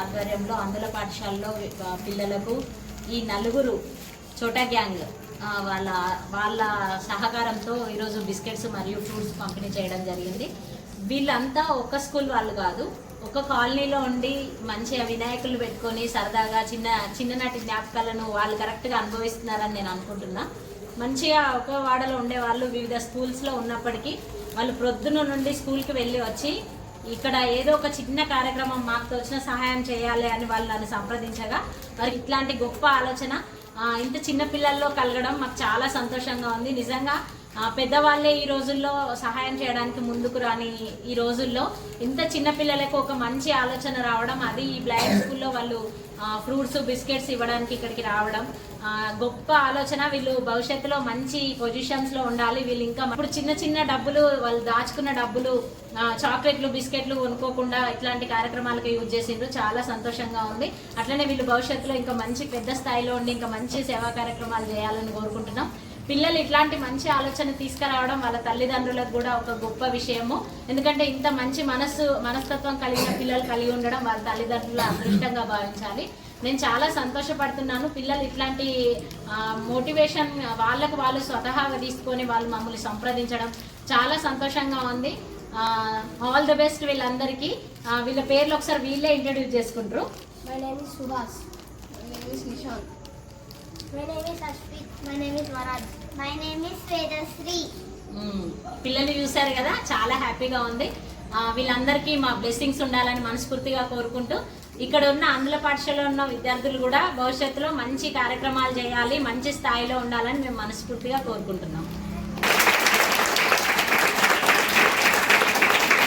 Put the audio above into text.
ఆధ్వర్యంలో అందుల పాఠశాలలో పిల్లలకు ఈ నలుగురు చోటా గ్యాంగ్ వాళ్ళ వాళ్ళ సహకారంతో ఈరోజు బిస్కెట్స్ మరియు ఫ్రూట్స్ పంపిణీ చేయడం జరిగింది. వీళ్ళంతా ఒక స్కూల్ వాళ్ళు కాదు. ఒక కాలనీలో ఉండి మంచిగా వినాయకులు పెట్టుకొని సరదాగా చిన్న చిన్ననాటి జ్ఞాపకాలను వాళ్ళు కరెక్ట్గా అనుభవిస్తున్నారని నేను అనుకుంటున్నా. మంచిగా ఒక వాడలో ఉండే వాళ్ళు వివిధ స్కూల్స్లో ఉన్నప్పటికీ వాళ్ళు ప్రొద్దున నుండి స్కూల్కి వెళ్ళి వచ్చి ఇక్కడ ఏదో ఒక చిన్న కార్యక్రమం మాకు తోచిన సహాయం చేయాలి అని వాళ్ళు నన్ను సంప్రదించగా వారికి ఇట్లాంటి గొప్ప ఆలోచన ఇంత చిన్న పిల్లల్లో కలగడం మాకు చాలా సంతోషంగా ఉంది. నిజంగా పెద్దవాళ్ళే ఈ రోజుల్లో సహాయం చేయడానికి ముందుకు రాని ఈ రోజుల్లో ఇంత చిన్న పిల్లలకు ఒక మంచి ఆలోచన రావడం అది ఈ బ్లైండ్ స్కూల్లో వాళ్ళు ఫ్రూట్స్ బిస్కెట్స్ ఇవ్వడానికి ఇక్కడికి రావడం గొప్ప ఆలోచన. వీళ్ళు భవిష్యత్తులో మంచి పొజిషన్స్లో ఉండాలి. వీళ్ళు ఇంకా ఇప్పుడు చిన్న చిన్న డబ్బులు వాళ్ళు దాచుకున్న డబ్బులు చాక్లెట్లు బిస్కెట్లు కొనుక్కోకుండా ఇట్లాంటి కార్యక్రమాలకు యూజ్ చేసిండ్రు. చాలా సంతోషంగా ఉంది. అట్లనే వీళ్ళు భవిష్యత్తులో ఇంకా మంచి పెద్ద స్థాయిలో ఉండి ఇంకా మంచి సేవా కార్యక్రమాలు చేయాలని కోరుకుంటున్నాం. పిల్లలు ఇట్లాంటి మంచి ఆలోచన తీసుకురావడం వాళ్ళ తల్లిదండ్రులకు కూడా ఒక గొప్ప విషయము. ఎందుకంటే ఇంత మంచి మనస్సు మనస్తత్వం కలిగిన పిల్లలు కలిగి ఉండడం వాళ్ళ తల్లిదండ్రుల అదృష్టంగా భావించాలి. నేను చాలా సంతోషపడుతున్నాను. పిల్లలు ఇట్లాంటి మోటివేషన్ వాళ్ళకు వాళ్ళు స్వతహాగా తీసుకొని వాళ్ళు మమ్మల్ని సంప్రదించడం చాలా సంతోషంగా ఉంది. ఆల్ ద బెస్ట్ వీళ్ళందరికీ. వీళ్ళ పేర్లు ఒకసారి వీళ్ళే ఇంట్రడ్యూస్ చేసుకుంటారు. My name is Subhas. పిల్లలు చూశారు కదా? చాలా హ్యాపీగా ఉంది. వీళ్ళందరికీ మా బ్లెస్సింగ్స్ ఉండాలని మనస్ఫూర్తిగా కోరుకుంటూ ఇక్కడ ఉన్న ఆంధ్ర పాఠశాలలో ఉన్న విద్యార్థులు కూడా భవిష్యత్తులో మంచి కార్యక్రమాలు చేయాలి మంచి స్థాయిలో ఉండాలని మేము మనస్ఫూర్తిగా కోరుకుంటున్నాం.